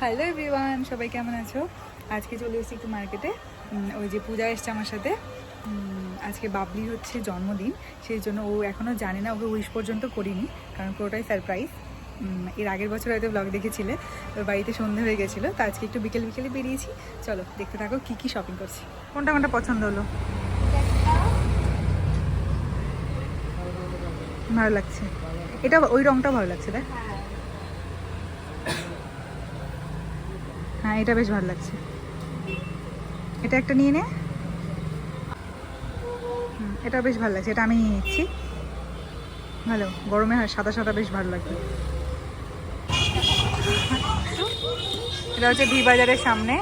Hello everyone সবাই কেমন আছো? আজকে চলে এসেছি একটু মার্কেটে ওই যে পূজা এসছে আমার সাথে। আজকে বাবলি হচ্ছে জন্মদিন, সেই জন্য ও এখনও জানে না, ওকে উইশ পর্যন্ত করিনি, কারণ পুরোটাই সারপ্রাইজ এর আগের বছর হয়তো ব্লগ দেখেছিলে, ওর বাড়িতে সন্ধে হয়ে গেছিল, তো আজকে একটু বিকেল বিকেলে বেরিয়েছি। চলো, দেখতে থাকো কী কী শপিং করছি। কোনটা কোনটা পছন্দ হলো? ভালো লাগছে। এটা ওই রংটা ভালো লাগছে দেখ হ্যাঁ এটা বেশ ভালো লাগছে। এটা একটা নিয়ে নে। হুম, এটা বেশ ভালো লাগছে এটা আমি নিয়ে নিচ্ছি। ভালো গরমে হয় সাদা সাদা বেশ ভালো লাগবে। এটা হচ্ছে ভি বাজারের সামনে।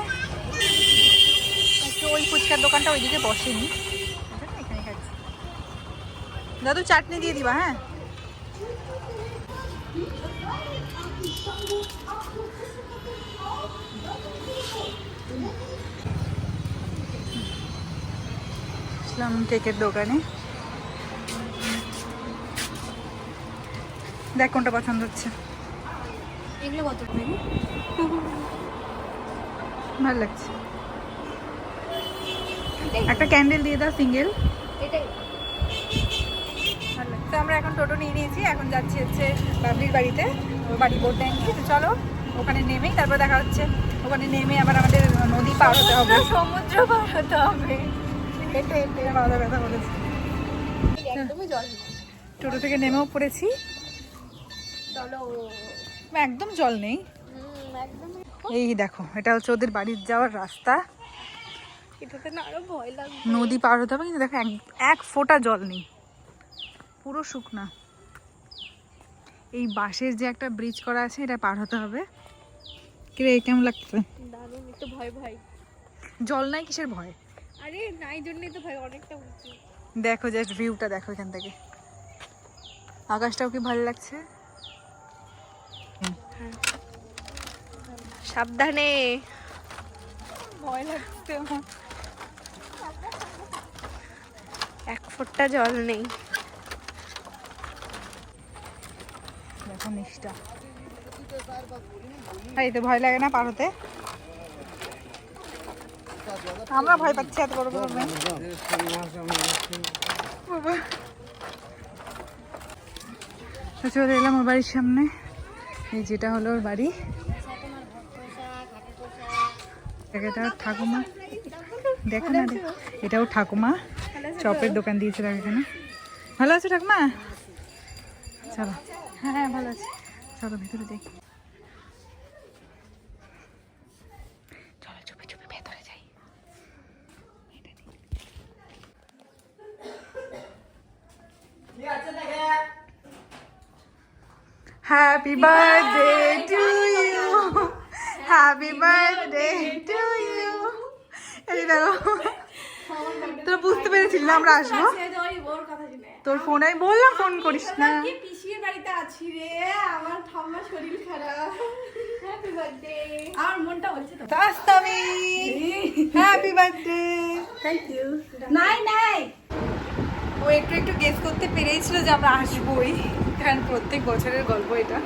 ওই ফুচকার দোকানটা ওইদিকে বসেনি। এজন্য এখানে খাচ্ছি। দাদু চাটনি দিয়ে দিবা হ্যাঁ? আসলাম কেকের দোকানে। দেখ কোনটা পছন্দ হচ্ছে। এগুলো কত ভালো লাগছে। একটা ক্যান্ডেল দিয়ে দাও সিঙ্গেল। তো আমরা এখন টোটো নিয়ে নিয়েছি এখন যাচ্ছি হচ্ছে বাবলির বাড়িতে বাড়ি বোট ড্যাঙ্কি তো চলো ওখানে নেমেই তারপর দেখা হচ্ছে। ওখানে নেমে আবার আমাদের নদী পার হতে হবে। সমুদ্র পার হতে হবে। হেঁটে হেঁটে মাথা ব্যথা করেছে। একদমই জল টোটো থেকে নেমেও পড়েছি। চলো। একদম জল নেই। এই দেখো এটা হচ্ছে ওদের বাড়ির যাওয়ার রাস্তা। এটাতে না আরও ভয় লাগবে। নদী পার হতে হবে কিন্তু দেখো এক এক ফোঁটা জল নেই। পুরো শুকনা। এই বাঁশের যে একটা ব্রিজ করা আছে এটা পার হতে হবে। কিরে কেমন লাগছে? দারুণ একটু ভয় ভয়। জল নাই কিসের ভয়? আরে নাই জন্যই তো ভয় অনেকটা উঁচু। দেখো জাস্ট ভিউটা দেখো এখান থেকে। আকাশটাও কি ভালো লাগছে? সাবধানে। ভয় লাগছে এক ফোঁটা জল নেই। দেখো নিচটা। এই তো ভয় লাগে না পার হতে আমরা ভয় পাচ্ছি এত বড় বড় চলে এলাম ওর বাড়ির সামনে। এই যেটা হলো ওর বাড়ি। এটা ঠাকুমা। দেখো না, দেখো। এটা ওর ঠাকুমা। চপের দোকান দিয়েছে দিয়েছিল এখানে। ভালো আছে ঠাকুমা? চলো। হ্যাঁ হ্যাঁ ভালো আছে। চলো, ভেতরে দেখি চলো চুপে চুপে ভেতরে যাই এটা নিই। Happy birthday to you. Happy birthday to you. এই দেখো। তোরা বুঝতে পেরেছিলি না আমরা আসব? তোর ফোন আমি বললাম ফোন করিস না। পিসির বাড়িতে আছি রে? আমার ঠাম্মার শরীর খারাপ। হ্যাপি বার্থডে আমার মনটা বলছে তো। তাস্তমি হ্যাপি বার্থডে থ্যাংক ইউ নাই নাই ও একটু একটু গেস করতে পেরেছিল যে আমরা আসবোই। কারণ প্রত্যেক বছরের গল্প এটা।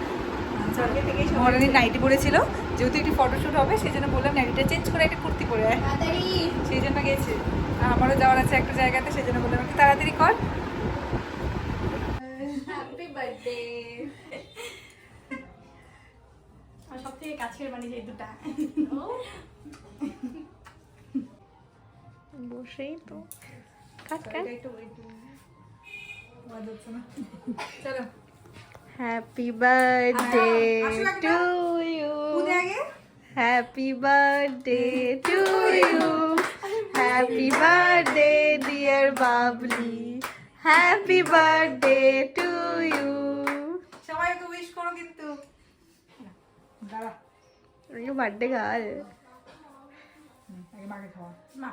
মরানির নাইটি পরেছিল যেহেতু একটি ফটোশ্যুট হবে সেই জন্য বললাম নাইটিটা চেঞ্জ করে একটা কুর্তি পরে আয়। সেই জন্য গেছে। আমারও যাওয়ার আছে একটা জায়গাতে সেই জন্য বললাম একটু তাড়াতাড়ি কর। হ্যাপি বার্থডে সব থেকে কাছের মানে যে দুটা। বসেই তো। Cut cut. চলো। Happy birthday to you happy birthday to you happy birthday dear Babli. Happy birthday to you সবাই ওকে উইশ করো কিন্তু। দাঁড়া। বার্থডে গাল। মাকে খাওয়া। মা।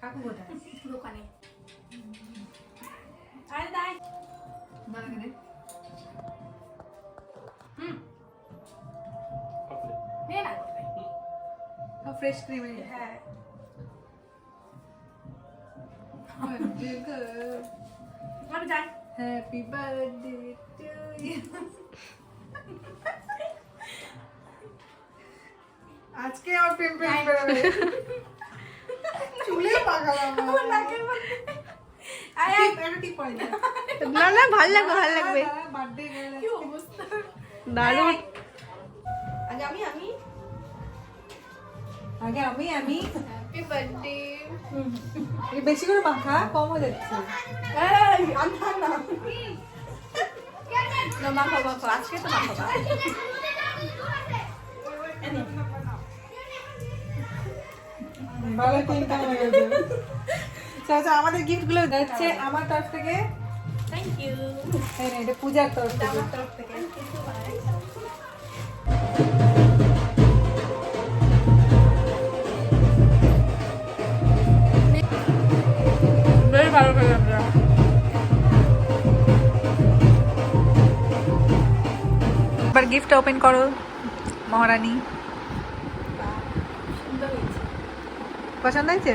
কাকু কোথায়? দোকানে। আরে দাই দাঁড়া দে নে না ফ্রেশ ক্রিম হ্যাঁ আমি যাই Happy birthday to you. আজকে আমার প্রেম প্রেম বেরোবে চুলে পাকালাম আমার নাকের মধ্যে আয় আয় একটা টিপ পরে দাও। না না ভালো লাগবে ভালো লাগবে। দারুণ। আজ আমি আমি? আগে আমি আমি। হ্যাপি বার্থডে এই বেশি করে মাখা কম হয়ে যাচ্ছে এই আন্ধা না। না মাখো মাখো আজকে তো মাখো না। ভালো তিনটা হয়ে গেছে। আচ্ছা, আমাদের গিফটগুলো যাচ্ছে আমার তরফ থেকে। থ্যাংক ইউ এটা পূজার তরফ থেকে। আমার তরফ থেকে। বেশ ভালো করে আমরা। এবার গিফট ওপেন করো মহারানী। পছন্দ হয়েছে?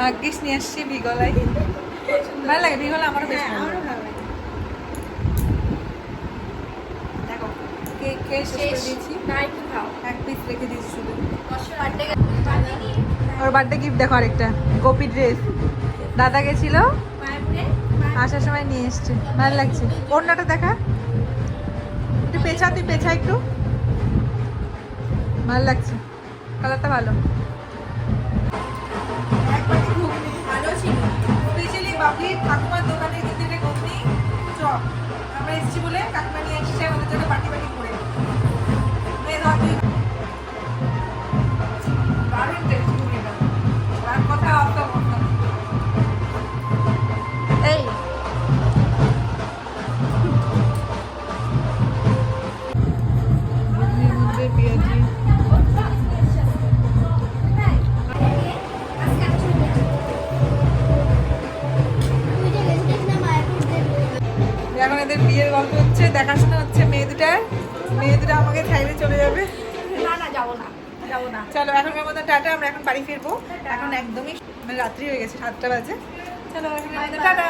ভাগ্যিস নিয়ে আসছি ভিগলাই ভালো লাগে ভিগলা আমারও বেশ ভালো লাগে। দেখো শেষ দিয়েছি। এক পিস রেখে দিয়েছি শুধু। ওর বার্থডে গিফট দেখো আরেকটা গোপি ড্রেস দাদা গেছিল আসার সময় নিয়ে এসছে। ভালো লাগছে। ওড়নাটা দেখা। একটু পেছা তুই পেছা একটু। ভালো লাগছে। কালারটা ভালো। ভালো ঠাকুমার দোকানে কিন্তু ঘুগনি চপ। আমরা এসেছি বলে কাকিমা নিয়ে এসেছি, আমাদের জন্য পাটি পাটি এখন এদের বিয়ের গল্প হচ্ছে দেখাশোনা হচ্ছে মেয়ে দুটার মেয়ে দুটা আমাকে থাইলে চলে যাবে। না না যাব না যাব না। চলো এখনকার মতো টাটা আমরা এখন বাড়ি ফিরবো। এখন একদমই মানে রাত্রি হয়ে গেছে সাতটা বাজে। চলো এখন টাটা।